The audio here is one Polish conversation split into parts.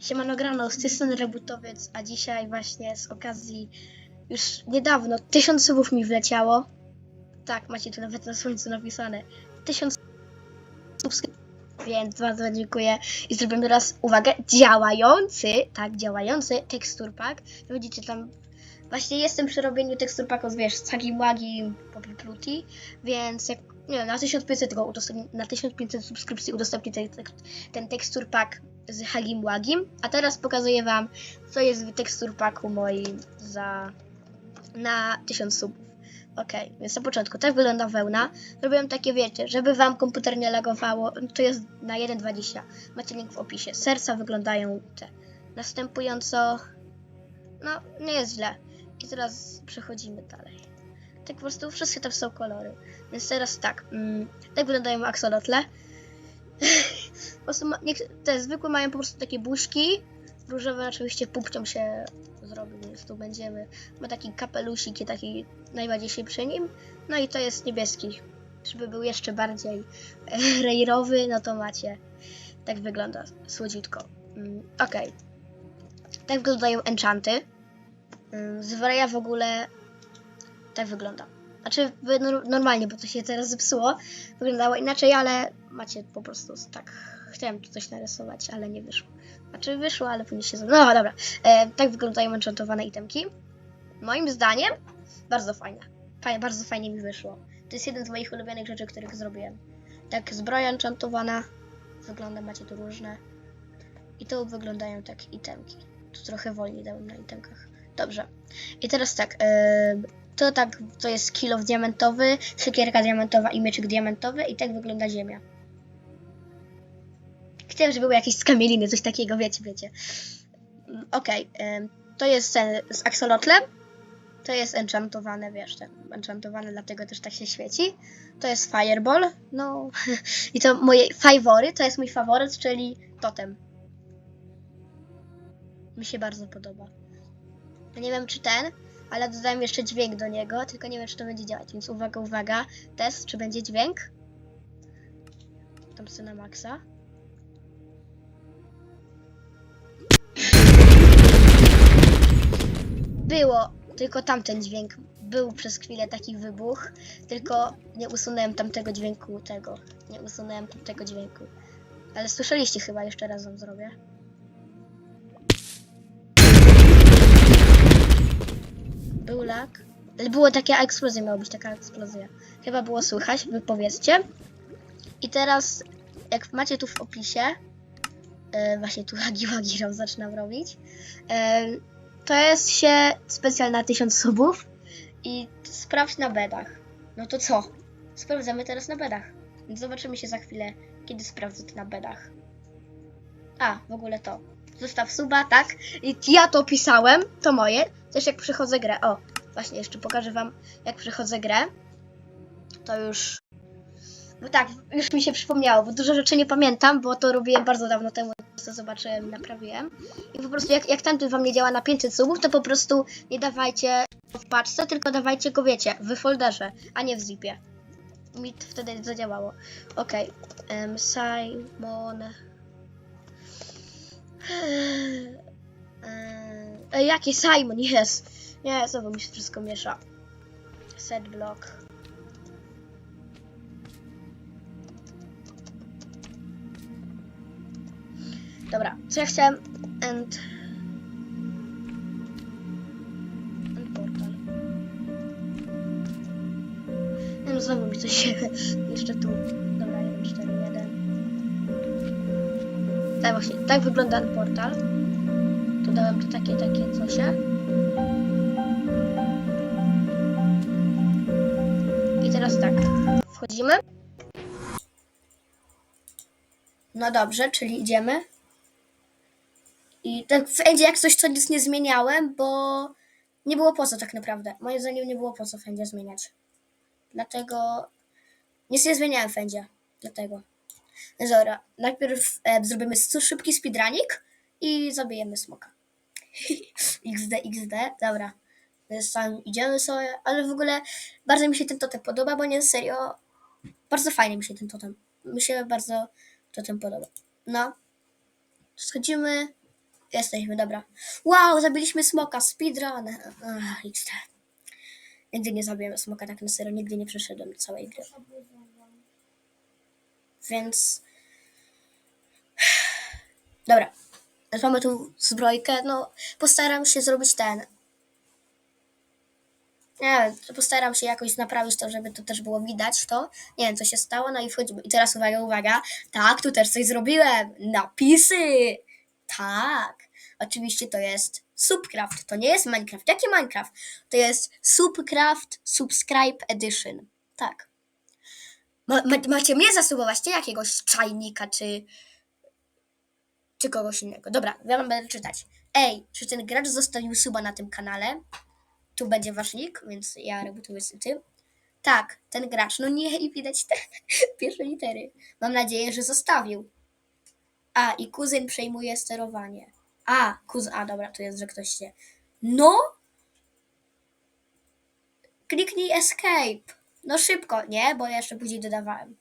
Siemano grano, z tej strony Rebootowiec, a dzisiaj właśnie z okazji już niedawno tysiąc subów mi wleciało. Tak, macie tu nawet na słońcu napisane. Tysiąc subskrypcji, więc bardzo dziękuję. I zrobimy teraz, uwagę, działający, tak, działający tekstur pack. Widzicie tam, właśnie jestem przy robieniu tekstur packów, wiesz, z Hagi Wagi, Poppy Pluti, więc jak, nie wiem, na 1500 go udostępni, na 1500 subskrypcji udostępnię ten, ten tekstur pack z. A teraz pokazuję Wam, co jest w tekstur packu moim za na 1000 subów. Ok, więc na początku tak wygląda wełna. Robiłem takie, wiecie, żeby Wam komputer nie lagowało, to jest na 1.20. Macie link w opisie. Serca wyglądają te. Następująco, no, nie jest źle. I teraz przechodzimy dalej. Tak po prostu wszystkie tam są kolory. Więc teraz tak, mm, tak wyglądają axolotle. Po prostu ma, niek- te zwykłe mają po prostu takie buźki. Różowe oczywiście pupcią się zrobił, więc tu będziemy. Ma taki kapelusik taki najbardziej się przy nim. No i to jest niebieski. Żeby był jeszcze bardziej e, rejrowy, no to macie. Tak wygląda słodziutko. Mm, Okej. Tak wyglądają enchanty. Mm, Z Wreja w ogóle tak wygląda. Znaczy normalnie, bo to się teraz zepsuło. Wyglądało inaczej, ale macie po prostu tak. Chciałem tu coś narysować, ale nie wyszło. Znaczy wyszło, ale później się... z- No dobra. E, tak wyglądają enchantowane itemki. Moim zdaniem bardzo fajne. Fajnie, bardzo fajnie mi wyszło. To jest jeden z moich ulubionych rzeczy, których zrobiłem. Tak zbroja enchantowana. Wygląda, macie tu różne. I to wyglądają tak itemki. Tu trochę wolniej dałem na itemkach. Dobrze. I teraz tak. E, to tak, to jest kilow diamentowy, siekierka diamentowa i mieczyk diamentowy i tak wygląda ziemia. Chciałem, żeby był jakiś z kamieliny, coś takiego, wiecie, wiecie. Mm, Okej, em, to jest ten z axolotlem. To jest enchantowane, wiesz, ten enchantowane, dlatego też tak się świeci. To jest fireball, no i to moje fawory, to jest mój faworyt, czyli totem. Mi się bardzo podoba. Ja nie wiem czy ten, ale dodałem jeszcze dźwięk do niego, tylko nie wiem czy to będzie działać, więc uwaga, uwaga, test, czy będzie dźwięk. Tam sobie na maksa. Było, tylko tamten dźwięk. Był przez chwilę taki wybuch, tylko nie usunąłem tamtego dźwięku tego. Nie usunąłem tamtego dźwięku. Ale słyszeliście chyba, jeszcze raz wam zrobię. Był lag. Ale było taka eksplozja, miała być taka eksplozja. Chyba było słychać, wy powiedzcie. I teraz, jak macie tu w opisie, e, właśnie tu Hagi Wagi Row zaczynam robić, e, to jest się specjal na 1000 subów i sprawdź na bedach. No to co? Sprawdzamy teraz na bedach. Zobaczymy się za chwilę, kiedy sprawdzę to na bedach. A, w ogóle to. Zostaw suba, tak? I ja to pisałem, to moje. Też jak przechodzę grę. O, właśnie jeszcze pokażę wam, jak przechodzę grę. To już. No tak, już mi się przypomniało, bo dużo rzeczy nie pamiętam, bo to robiłem bardzo dawno temu, co zobaczyłem, naprawiłem. I po prostu jak, jak tamten wam nie działa na 500 subów, to po prostu nie dawajcie w paczce, tylko dawajcie go, wiecie, w folderze, a nie w zipie. Mi to wtedy zadziałało. Okej, em, Simon... Ej, jaki Simon jest? Nie, znowu mi się wszystko miesza. Set block. Dobra, co ja chciałem? End. End portal. Nie no, znowu mi coś się jeszcze tu. Dobra, 1, 4, 1. Tak właśnie, tak wygląda ten portal. Tu dałem tu takie, takie cosie. I teraz tak, wchodzimy. No dobrze, czyli idziemy. I tak wszędzie jak coś, co nic nie zmieniałem, bo nie było po co tak naprawdę. Moim zdaniem nie było po co wszędzie zmieniać. Dlatego nic nie zmieniałem wszędzie. Dlatego. Dobra, najpierw e, zrobimy szybki speedrunik i zabijemy smoka. XD, XD, dobra. Tam idziemy sobie, ale w ogóle bardzo mi się ten totem podoba, bo nie serio, bardzo fajnie mi się ten totem, mi się bardzo totem podoba. No, schodzimy, Jesteśmy, dobra. Wow, zabiliśmy smoka, speedrun. Ach, XD. Nigdy nie zabiłem smoka tak na serio, nigdy nie przeszedłem całej gry. Więc... Dobra. Mamy tu zbrojkę, no postaram się zrobić ten. Nie wiem, postaram się jakoś naprawić to, żeby to też było widać to. Nie wiem, co się stało, no i wchodzimy. I teraz uwaga, uwaga. Tak, tu też coś zrobiłem. Napisy! Tak. Oczywiście to jest Subcraft. To nie jest Minecraft. Jaki Minecraft? To jest Subcraft Subscribe Edition. Tak. Ma, ma, macie mnie zasubować, nie jakiegoś czajnika, czy czy kogoś innego. Dobra, ja wam będę czytać. Ej, czy ten gracz zostawił suba na tym kanale? Tu będzie wasz nick, więc ja rebutuję z tym. Tak, ten gracz. No nie, i widać te pierwsze litery. Mam nadzieję, że zostawił. A, i kuzyn przejmuje sterowanie. A, kuzyn, a dobra, tu jest, że ktoś się... No? Kliknij escape. No szybko, nie? Bo ja jeszcze później dodawałem.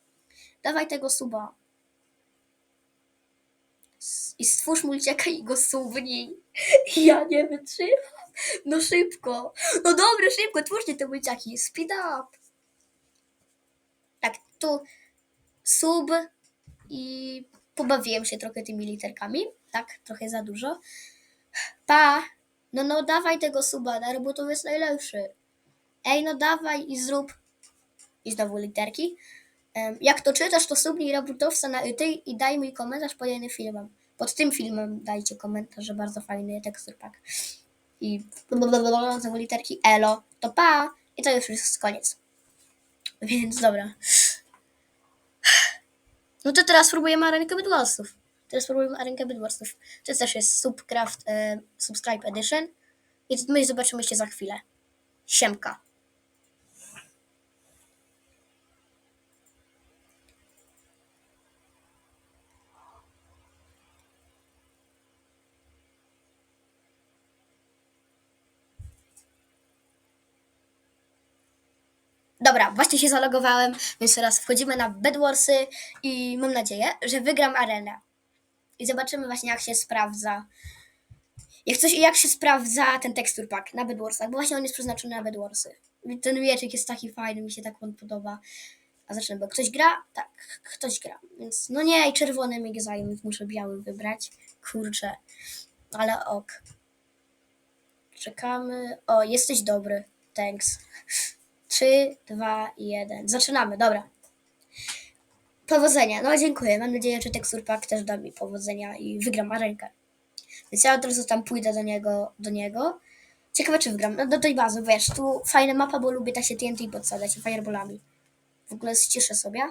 Dawaj tego suba. I stwórz mulciaka i go subnij. Ja nie wytrzymam. No szybko. No dobra, szybko, twórzcie te mulciaki. Speed up. Tak, tu sub i pobawiłem się trochę tymi literkami. Tak, trochę za dużo. Pa. No no dawaj tego suba, dar, bo to jest najlepszy. Ej, no dawaj i zrób. I znowu literki. Jak to czytasz, to subnij Rabutowca na ty i daj mój komentarz pod jednym filmem. Pod tym filmem dajcie komentarz, że bardzo fajny tekstur pack. I znowu literki elo, to pa i to już jest koniec. Więc dobra. No to teraz spróbujemy arenkę Bydłosów. Teraz spróbujemy arenkę Bydłosów. To też jest Subcraft e, Subscribe Edition. I my zobaczymy się za chwilę. Siemka. Dobra, właśnie się zalogowałem, więc teraz wchodzimy na Bedwarsy i mam nadzieję, że wygram arenę. I zobaczymy właśnie jak się sprawdza. Jak, coś, jak się sprawdza ten tekstur pack na Bedwarsach, bo właśnie on jest przeznaczony na Bedwarsy. Ten wieczyk jest taki fajny, mi się tak on podoba. A zaczynamy, bo ktoś gra? Tak, ktoś gra. Więc no nie, i czerwony mi więc muszę biały wybrać. Kurczę, ale ok. Czekamy. O, jesteś dobry. Thanks. 3, 2, 1. Zaczynamy, dobra. Powodzenia. No dziękuję. Mam nadzieję, że tekstur pack też da mi powodzenia i wygram arenkę. Więc ja od razu tam pójdę do niego. Do niego. Ciekawe, czy wygram. No do tej bazy, wiesz, tu fajna mapa, bo lubię tak się TNT podsadzać fireballami. W ogóle ściszę sobie.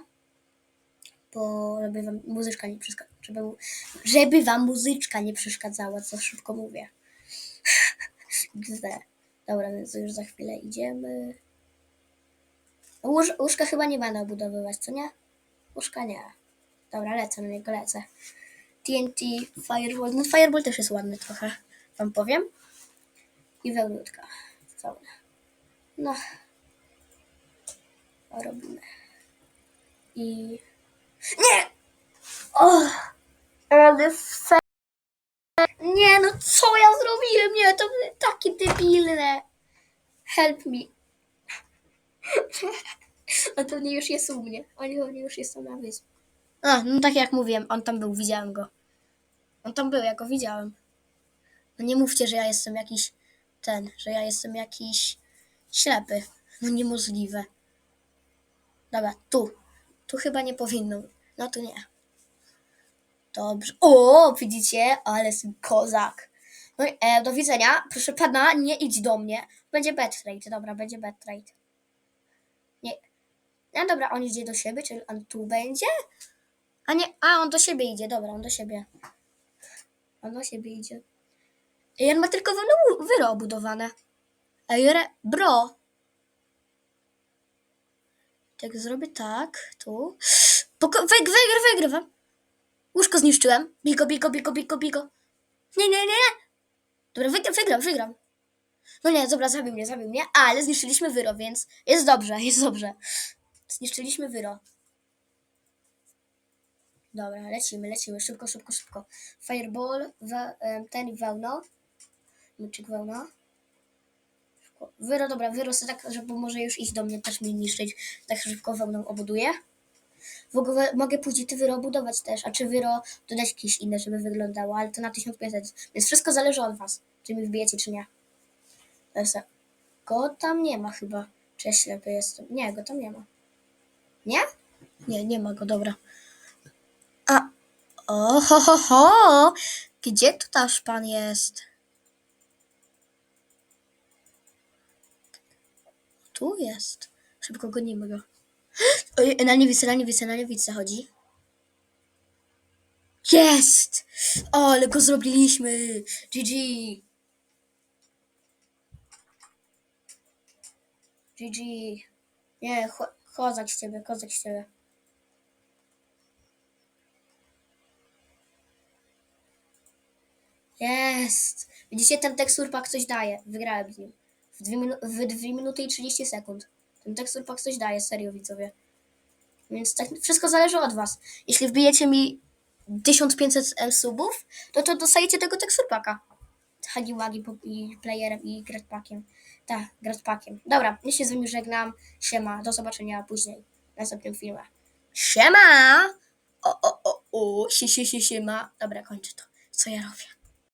Bo żeby wam muzyczka nie przeszkadzała. Żeby, żeby wam muzyczka nie przeszkadzała, co szybko mówię. Gdzie? Dobra, więc już za chwilę idziemy. Łóż, łóżka chyba nie będę obudowywać, co nie? Łóżka nie. Dobra, lecę na niego, lecę. TNT, Fireball. No Fireball też jest ładny trochę, wam powiem. I wełnutka. Całe. No. Robimy. I... Nie! O! Ale. Nie, no co ja zrobiłem? Nie, to takie debilne. Help me. A to nie już jest u mnie. Oni oni już jest na wyspie. A, no tak jak mówiłem, on tam był, widziałem go. On tam był, ja go widziałem. No nie mówcie, że ja jestem jakiś ten, że ja jestem jakiś ślepy. No niemożliwe. Dobra, tu. Tu chyba nie powinno. No tu nie. Dobrze. O, widzicie? Ale jestem kozak. No i e, do widzenia. Proszę pana, nie idź do mnie. Będzie bad trade. Dobra, będzie bad trade. Nie. No dobra, on idzie do siebie, czyli on tu będzie? A nie, a on do siebie idzie, dobra, on do siebie. On do siebie idzie. I on ma tylko wyro, obudowane. Ej, bro. Tak zrobię tak, tu. Poko- wy, wygry, wygrywam. Łóżko zniszczyłem. Bigo, bigo, bigo, bigo, bigo. Nie, nie, nie, nie. Dobra, wygram, wygram, wygram. No nie, dobra, zabił mnie, zabił mnie, ale zniszczyliśmy wyro, więc jest dobrze, jest dobrze. Zniszczyliśmy wyro. Dobra, lecimy, lecimy, szybko, szybko, szybko. Fireball, we, ten i wełno. Myczyk. Wyro, dobra, wyro tak, żeby może już iść do mnie też mnie niszczyć. Tak szybko wełną obuduję. W ogóle mogę później ty wyro budować też, a czy wyro dodać jakieś inne, żeby wyglądało, ale to na 1500. Więc wszystko zależy od was, czy mi wbijecie, czy nie. Go tam nie ma chyba. Czy ja ślepy jestem? Nie, go tam nie ma. Nie? Nie, nie ma go, dobra. A, o, ho, ho, ho! Gdzie tu też pan jest? Tu jest. Szybko gonimy go. Oj, na niewicę, na niewicę, na niewicę chodzi. Jest! O, ale go zrobiliśmy! GG! GG. Nie, kozak z ciebie, kozak z ciebie. Jest! Widzicie, ten tekstur pack coś daje. Wygrałem z nim. W 2, minu- w 2 minuty i 30 sekund. Ten tekstur pack coś daje, serio widzowie. Więc tak wszystko zależy od was. Jeśli wbijecie mi 1500 M subów, to to dostajecie tego tekstur packa. Hagi Wagi po- i playerem i gradpackiem. Tak, gradpackiem. Dobra, ja się z wami żegnam. Siema, do zobaczenia później w następnym filmie. Siema! O, o, o, o, sie, sie, sie, siema. Dobra, kończę to. Co ja robię?